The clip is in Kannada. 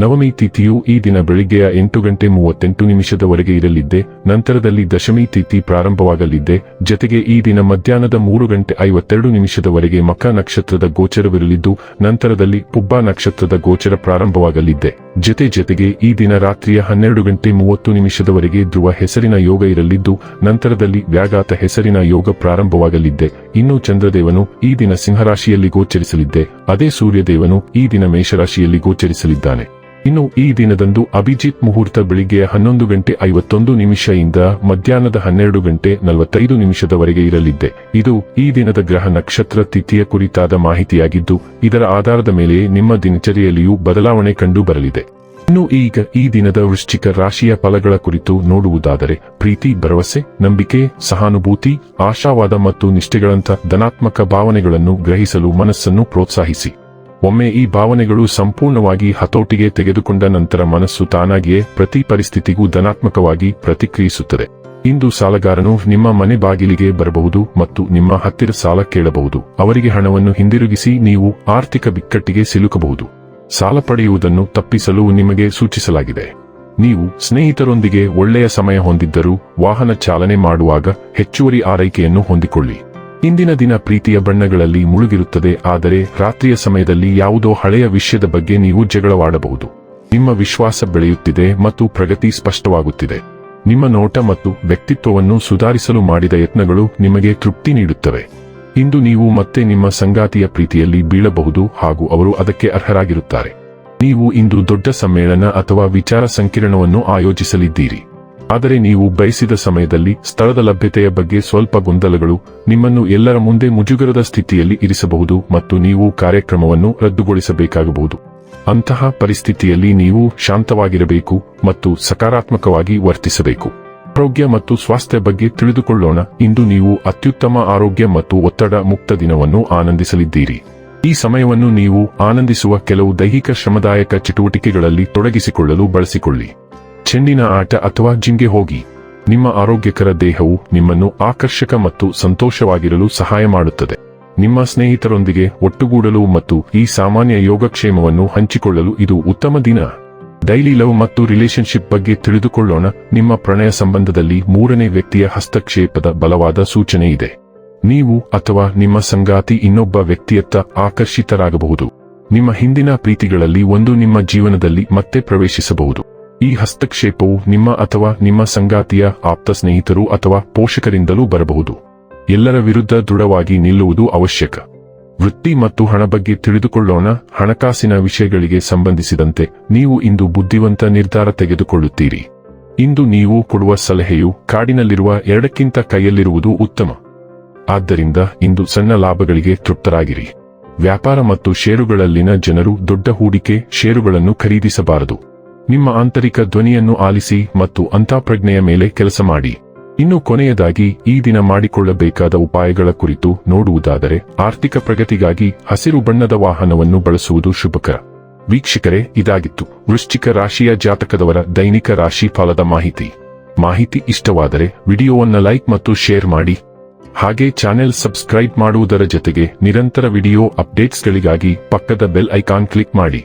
ನವಮಿ ತಿಥಿಯು ಈ ದಿನ ಬೆಳಿಗ್ಗೆಯ ಎಂಟು ಗಂಟೆ ಮೂವತ್ತೆಂಟು ನಿಮಿಷದವರೆಗೆ ಇರಲಿದ್ದೆ, ನಂತರದಲ್ಲಿ ದಶಮಿ ತಿಥಿ ಪ್ರಾರಂಭವಾಗಲಿದ್ದೆ, ಜತೆಗೆ ಈ ದಿನ ಮಧ್ಯಾಹ್ನದ ಮೂರು ಗಂಟೆ ಐವತ್ತೆರಡು ನಿಮಿಷದವರೆಗೆ ಮಕ ನಕ್ಷತ್ರದ ಗೋಚರವಿರಲಿದ್ದು, ನಂತರದಲ್ಲಿ ಪುಬ್ಬ ನಕ್ಷತ್ರದ ಗೋಚರ ಪ್ರಾರಂಭವಾಗಲಿದ್ದೆ. ಜತೆ ಜತೆಗೆ ಈ ದಿನ ರಾತ್ರಿಯ ಹನ್ನೆರಡು ಗಂಟೆ ಮೂವತ್ತು ನಿಮಿಷದವರೆಗೆ ಧ್ರುವ ಹೆಸರಿನ ಯೋಗ ಇರಲಿದ್ದು, ನಂತರದಲ್ಲಿ ವ್ಯಾಘಾತ ಹೆಸರಿನ ಯೋಗ ಪ್ರಾರಂಭವಾಗಲಿದ್ದೆ. ಇನ್ನು ಚಂದ್ರದೇವನು ಈ ದಿನ ಸಿಂಹರಾಶಿಯಲ್ಲಿ ಗೋಚರಿಸಲಿದ್ದೆ. ಅದೇ ಸೂರ್ಯದೇವನು ಈ ದಿನ ಮೇಷರಾಶಿಯಲ್ಲಿ ಗೋಚರಿಸಲಿದ್ದಾನೆ. ಇನ್ನು ಈ ದಿನದಂದು ಅಭಿಜಿತ್ ಮುಹೂರ್ತ ಬೆಳಿಗ್ಗೆ ಹನ್ನೊಂದು ಗಂಟೆ ಐವತ್ತೊಂದು ನಿಮಿಷದಿಂದ ಮಧ್ಯಾಹ್ನದ ಹನ್ನೆರಡು ಗಂಟೆ ನಲವತ್ತೈದು ನಿಮಿಷದವರೆಗೆ ಇರಲಿದ್ದೆ ಇದು ಈ ದಿನದ ಗ್ರಹ ನಕ್ಷತ್ರ ತಿಥಿಯ ಕುರಿತಾದ ಮಾಹಿತಿಯಾಗಿದ್ದು, ಇದರ ಆಧಾರದ ಮೇಲೆ ನಿಮ್ಮ ದಿನಚರಿಯಲ್ಲಿಯೂ ಬದಲಾವಣೆ ಕಂಡು ಬರಲಿದೆ ಇನ್ನು ಈಗ ಈ ದಿನದ ವೃಶ್ಚಿಕ ರಾಶಿಯ ಫಲಗಳ ಕುರಿತು ನೋಡುವುದಾದರೆ, ಪ್ರೀತಿ, ಭರವಸೆ, ನಂಬಿಕೆ, ಸಹಾನುಭೂತಿ, ಆಶಾವಾದ ಮತ್ತು ನಿಷ್ಠೆಗಳಂತಹ ಧನಾತ್ಮಕ ಭಾವನೆಗಳನ್ನು ಗ್ರಹಿಸಲು ಮನಸ್ಸನ್ನು ಪ್ರೋತ್ಸಾಹಿಸಿ. ಒಮ್ಮೆ ಈ ಭಾವನೆಗಳು ಸಂಪೂರ್ಣವಾಗಿ ಹತೋಟಿಗೆ ತೆಗೆದುಕೊಂಡ ನಂತರ ಮನಸ್ಸು ತಾನಾಗಿಯೇ ಪ್ರತಿ ಪರಿಸ್ಥಿತಿಗೂ ಧನಾತ್ಮಕವಾಗಿ ಪ್ರತಿಕ್ರಿಯಿಸುತ್ತದೆ. ಇಂದು ಸಾಲಗಾರನು ನಿಮ್ಮ ಮನೆ ಬಾಗಿಲಿಗೆ ಬರಬಹುದು ಮತ್ತು ನಿಮ್ಮ ಹತ್ತಿರ ಸಾಲ ಕೇಳಬಹುದು. ಅವರಿಗೆ ಹಣವನ್ನು ಹಿಂದಿರುಗಿಸಿ ನೀವು ಆರ್ಥಿಕ ಬಿಕ್ಕಟ್ಟಿಗೆ ಸಿಲುಕಬಹುದು. ಸಾಲ ಪಡೆಯುವುದನ್ನು ತಪ್ಪಿಸಲು ನಿಮಗೆ ಸೂಚಿಸಲಾಗಿದೆ. ನೀವು ಸ್ನೇಹಿತರೊಂದಿಗೆ ಒಳ್ಳೆಯ ಸಮಯ ಹೊಂದಿದ್ದರೂ ವಾಹನ ಚಾಲನೆ ಮಾಡುವಾಗ ಹೆಚ್ಚುವರಿ ಆರೈಕೆಯನ್ನು ಹೊಂದಿಕೊಳ್ಳಿ. ಇಂದಿನ ದಿನ ಪ್ರೀತಿಯ ಬಣ್ಣಗಳಲ್ಲಿ ಮುಳುಗಿರುತ್ತದೆ, ಆದರೆ ರಾತ್ರಿಯ ಸಮಯದಲ್ಲಿ ಯಾವುದೋ ಹಳೆಯ ವಿಷಯದ ಬಗ್ಗೆ ನೀವು ಜಗಳವಾಡಬಹುದು. ನಿಮ್ಮ ವಿಶ್ವಾಸ ಬೆಳೆಯುತ್ತಿದೆ ಮತ್ತು ಪ್ರಗತಿ ಸ್ಪಷ್ಟವಾಗುತ್ತಿದೆ. ನಿಮ್ಮ ನೋಟ ಮತ್ತು ವ್ಯಕ್ತಿತ್ವವನ್ನು ಸುಧಾರಿಸಲು ಮಾಡಿದ ಯತ್ನಗಳು ನಿಮಗೆ ತೃಪ್ತಿ ನೀಡುತ್ತವೆ. ಇಂದು ನೀವು ಮತ್ತೆ ನಿಮ್ಮ ಸಂಗಾತಿಯ ಪ್ರೀತಿಯಲ್ಲಿ ಬೀಳಬಹುದು ಹಾಗೂ ಅವರು ಅದಕ್ಕೆ ಅರ್ಹರಾಗಿರುತ್ತಾರೆ. ನೀವು ಇಂದು ದೊಡ್ಡ ಸಮ್ಮೇಳನ ಅಥವಾ ವಿಚಾರ ಸಂಕಿರಣವನ್ನು ಆಯೋಜಿಸಲಿದ್ದೀರಿ. ಆದರೆ ನೀವು ಬಯಸಿದ ಸಮಯದಲ್ಲಿ ಸ್ಥಳದ ಲಭ್ಯತೆಯ ಬಗ್ಗೆ ಸ್ವಲ್ಪ ಗೊಂದಲಗಳು ನಿಮ್ಮನ್ನು ಎಲ್ಲರ ಮುಂದೆ ಮುಜುಗರದ ಸ್ಥಿತಿಯಲ್ಲಿ ಇರಿಸಬಹುದು ಮತ್ತು ನೀವು ಕಾರ್ಯಕ್ರಮವನ್ನು ರದ್ದುಗೊಳಿಸಬೇಕಾಗಬಹುದು. ಅಂತಹ ಪರಿಸ್ಥಿತಿಯಲ್ಲಿ ನೀವು ಶಾಂತವಾಗಿರಬೇಕು ಮತ್ತು ಸಕಾರಾತ್ಮಕವಾಗಿ ವರ್ತಿಸಬೇಕು. ಆರೋಗ್ಯ ಮತ್ತು ಸ್ವಾಸ್ಥ್ಯ ಬಗ್ಗೆ ತಿಳಿದುಕೊಳ್ಳೋಣ. ಇಂದು ನೀವು ಅತ್ಯುತ್ತಮ ಆರೋಗ್ಯ ಮತ್ತು ಒತ್ತಡ ಮುಕ್ತ ದಿನವನ್ನು ಆನಂದಿಸಲಿದ್ದೀರಿ. ಈ ಸಮಯವನ್ನು ನೀವು ಆನಂದಿಸುವ ಕೆಲವು ದೈಹಿಕ ಶ್ರಮದಾಯಕ ಚಟುವಟಿಕೆಗಳಲ್ಲಿ ತೊಡಗಿಸಿಕೊಳ್ಳಲು ಬಳಸಿಕೊಳ್ಳಿ. ಚೆಂಡಿನ ಆಟ ಅಥವಾ ಜಿಂಗೆ ಹೋಗಿ. ನಿಮ್ಮ ಆರೋಗ್ಯಕರ ದೇಹವು ನಿಮ್ಮನ್ನು ಆಕರ್ಷಕ ಮತ್ತು ಸಂತೋಷವಾಗಿರಲು ಸಹಾಯ ಮಾಡುತ್ತದೆ. ನಿಮ್ಮ ಸ್ನೇಹಿತರೊಂದಿಗೆ ಒಟ್ಟುಗೂಡಲು ಮತ್ತು ಈ ಸಾಮಾನ್ಯ ಯೋಗಕ್ಷೇಮವನ್ನು ಹಂಚಿಕೊಳ್ಳಲು ಇದು ಉತ್ತಮ ದಿನ. ಡೈಲಿ ಲವ್ ಮತ್ತು ರಿಲೇಶನ್ಶಿಪ್ ಬಗ್ಗೆ ತಿಳಿದುಕೊಳ್ಳೋಣ. ನಿಮ್ಮ ಪ್ರಣಯ ಸಂಬಂಧದಲ್ಲಿ ಮೂರನೇ ವ್ಯಕ್ತಿಯ ಹಸ್ತಕ್ಷೇಪದ ಬಲವಾದ ಸೂಚನೆ ಇದೆ. ನೀವು ಅಥವಾ ನಿಮ್ಮ ಸಂಗಾತಿ ಇನ್ನೊಬ್ಬ ವ್ಯಕ್ತಿಯತ್ತ ಆಕರ್ಷಿತರಾಗಬಹುದು. ನಿಮ್ಮ ಹಿಂದಿನ ಪ್ರೀತಿಗಳಲ್ಲಿ ಒಂದು ನಿಮ್ಮ ಜೀವನದಲ್ಲಿ ಮತ್ತೆ ಪ್ರವೇಶಿಸಬಹುದು. ಈ ಹಸ್ತಕ್ಷೇಪವು ನಿಮ್ಮ ಅಥವಾ ನಿಮ್ಮ ಸಂಗಾತಿಯ, ಆಪ್ತ ಸ್ನೇಹಿತರು ಅಥವಾ ಪೋಷಕರಿಂದಲೂ ಬರಬಹುದು. ಎಲ್ಲರ ವಿರುದ್ಧ ದೃಢವಾಗಿ ನಿಲ್ಲುವುದು ಅವಶ್ಯಕ. ವೃತ್ತಿ ಮತ್ತು ಹಣ ಬಗ್ಗೆ ತಿಳಿದುಕೊಳ್ಳೋಣ. ಹಣಕಾಸಿನ ವಿಷಯಗಳಿಗೆ ಸಂಬಂಧಿಸಿದಂತೆ ನೀವು ಇಂದು ಬುದ್ಧಿವಂತ ನಿರ್ಧಾರ ತೆಗೆದುಕೊಳ್ಳುತ್ತೀರಿ. ಇಂದು ನೀವು ಕೊಡುವ ಸಲಹೆಯು ಕಾಡಿನಲ್ಲಿರುವ ಎರಡಕ್ಕಿಂತ ಕೈಯಲ್ಲಿರುವುದು ಉತ್ತಮ. ಆದ್ದರಿಂದ ಇಂದು ಸಣ್ಣ ಲಾಭಗಳಿಗೆ ತೃಪ್ತರಾಗಿರಿ. ವ್ಯಾಪಾರ ಮತ್ತು ಷೇರುಗಳಲ್ಲಿನ ಜನರು ದೊಡ್ಡ ಹೂಡಿಕೆ, ಷೇರುಗಳನ್ನು ಖರೀದಿಸಬಾರದು. ನಿಮ್ಮ ಆಂತರಿಕ ಧ್ವನಿಯನ್ನು ಆಲಿಸಿ ಮತ್ತು ಅಂತಃಪ್ರಜ್ಞೆಯ ಮೇಲೆ ಕೆಲಸ ಮಾಡಿ. ಇನ್ನು ಕೊನೆಯದಾಗಿ, ಈ ದಿನ ಮಾಡಿಕೊಳ್ಳಬೇಕಾದ ಉಪಾಯಗಳ ಕುರಿತು ನೋಡುವುದಾದರೆ, ಆರ್ಥಿಕ ಪ್ರಗತಿಗಾಗಿ ಹಸಿರು ಬಣ್ಣದ ವಾಹನವನ್ನು ಬಳಸುವುದು ಶುಭಕರ. ವೀಕ್ಷಕರೇ, ಇದಾಗಿತ್ತು. ವೃಶ್ಚಿಕ ರಾಶಿಯ ಜಾತಕದವರ ದೈನಿಕ ರಾಶಿ ಫಲದ ಮಾಹಿತಿ. ಮಾಹಿತಿ ಇಷ್ಟವಾದರೆ, ವಿಡಿಯೋವನ್ನು ಲೈಕ್ ಮತ್ತು ಶೇರ್ ಮಾಡಿ. ಹಾಗೆ ಚಾನೆಲ್ ಸಬ್ಸ್ಕ್ರೈಬ್ ಮಾಡುವುದರ ಜೊತೆಗೆ ನಿರಂತರ ವಿಡಿಯೋ ಅಪ್ಡೇಟ್ಸ್ಗಳಿಗಾಗಿ ಪಕ್ಕದ ಬೆಲ್ ಐಕಾನ್ ಕ್ಲಿಕ್ ಮಾಡಿ.